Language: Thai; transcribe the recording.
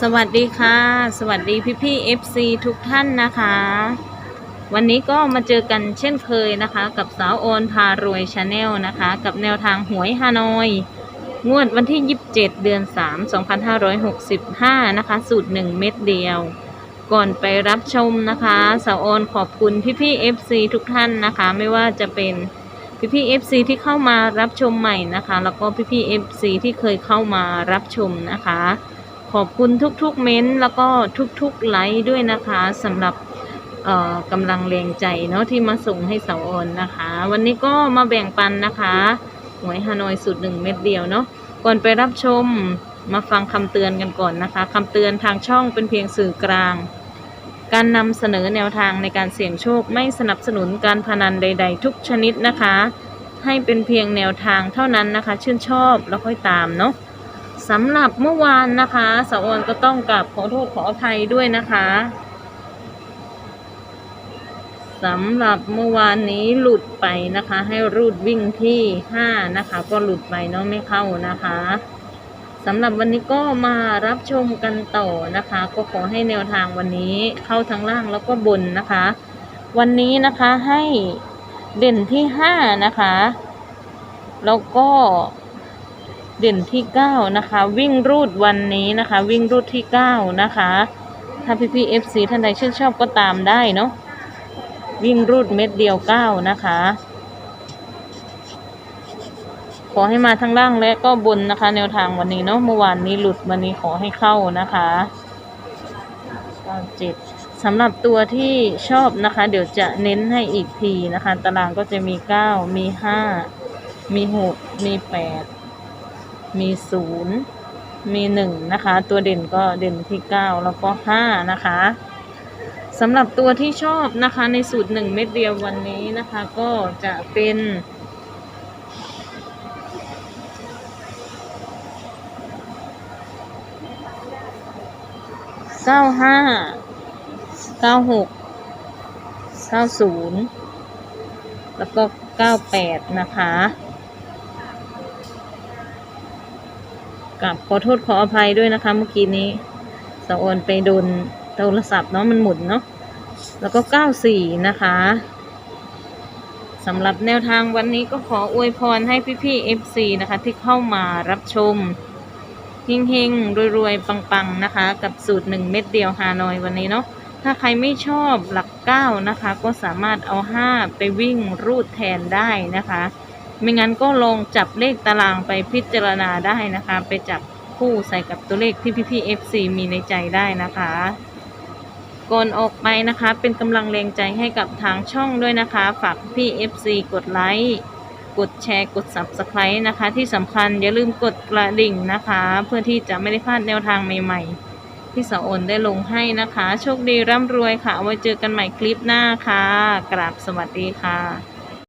สวัสดีค่ะ สวัสดีพี่พี่ FC ทุกท่านนะคะ วันนี้ก็มาเจอกันเช่นเคยนะคะ กับสาวโอนพารวยชาแนลนะคะ กับแนวทางหวยฮานอย งวดวันที่ 27 เดือน 3 2565 นะคะ สูตร 1 เม็ดเดียว ก่อนไปรับชมนะคะ สาวโอนขอบคุณพี่พี่ FC ทุกท่านนะคะ ไม่ว่าจะเป็นพี่พี่ FC ที่เข้ามารับชมใหม่นะคะ แล้วก็พี่พี่ FC ที่เคยเข้ามารับชมนะคะ ขอบคุณทุกๆเม้นต์แล้วก็ทุกๆไลค์ด้วยนะคะสำหรับกำลังแรงใจเนาะที่มาส่งให้สาวออนนะคะ วันนี้ก็มาแบ่งปันนะคะหวยฮานอยสูตรหนึ่งเม็ดเดียวเนาะก่อนไปรับชมมาฟังคำเตือนกันก่อนนะคะคำเตือนทางช่องเป็นเพียงสื่อกลาง การนำเสนอแนวทางในการเสี่ยงโชคไม่สนับสนุนการพนันใด ๆ ทุกชนิดนะคะ ให้เป็นเพียงแนวทางเท่านั้นนะคะ ชื่นชอบแล้วค่อยตามเนาะ สำหรับเมื่อวานนะคะสาวออนก็ต้องกราบขอโทษขออภัยด้วยนะคะสำหรับเมื่อวานนี้หลุดไปนะคะ ให้รูดวิ่งที่ห้านะคะ ก็หลุดไปเนาะไม่เข้านะคะสำหรับวันนี้ก็มารับชมกันต่อนะคะ ก็ขอให้แนวทางวันนี้เข้าทั้งล่างแล้วก็บนนะคะ วันนี้นะคะให้เด่นที่ห้านะคะ แล้วก็ เด่นที่เก้านะคะ วิ่งรูดวันนี้นะคะ วิ่งรูดที่เก้านะคะ ถ้าพี่พี่เอฟซีท่านใดชื่นชอบก็ตามได้เนาะวิ่งรูดเม็ดเดียวเก้านะคะ ขอให้มาทั้งล่างและก็บนนะคะ แนวทางวันนี้เนาะเมื่อวานนี้หลุดวันนี้ขอให้เข้านะคะเก้าเจ็ดสำหรับตัวที่ชอบนะคะ เดี๋ยวจะเน้นให้อีกทีนะคะ ตารางก็จะมีเก้ามีห้ามีหกมีแปด มีศูนย์มีหนึ่งนะคะ ตัวเด่นก็เด่นที่เก้าแล้วก็ห้านะคะสำหรับตัวที่ชอบนะคะในสูตรหนึ่งเม็ดเดียววันนี้นะคะ ก็จะเป็นเก้าห้าเก้าหกเก้าศูนย์แล้วก็เก้าแปดนะคะ กับขอโทษขออภัยด้วยนะคะ เมื่อกี้นี้สะออนไปโดนโทรศัพท์เนาะมันหมุนเนาะแล้วก็เก้าสี่นะคะสำหรับแนวทางวันนี้ก็ขออวยพรให้พี่ๆ FC นะคะ ที่เข้ามารับชมเฮงๆ รวยๆ ปังๆ นะคะ กับสูตรหนึ่งเม็ดเดียวฮานอยวันนี้เนาะถ้าใครไม่ชอบหลักเก้านะคะ ก็สามารถเอาห้าไปวิ่งรูดแทนได้นะคะ ไม่งั้นก็ลองจับเลขตารางไปพิจารณาได้นะคะ ไปจับคู่ใส่กับตัวเลขที่พี่ๆ FC มีในใจได้นะคะก่อนออกไปนะคะ เป็นกำลังแรงใจให้กับทางช่องด้วยนะคะ ฝากพี่ FC กดไลค์กดแชร์กด Subscribe นะคะ ที่สำคัญอย่าลืมกดกระดิ่งนะคะ เพื่อที่จะไม่ได้พลาดแนวทางใหม่ๆ ที่สาอนได้ลงให้นะคะ โชคดีร่ำรวยค่ะ ไว้เจอกันใหม่คลิปหน้าค่ะ กราบสวัสดีค่ะ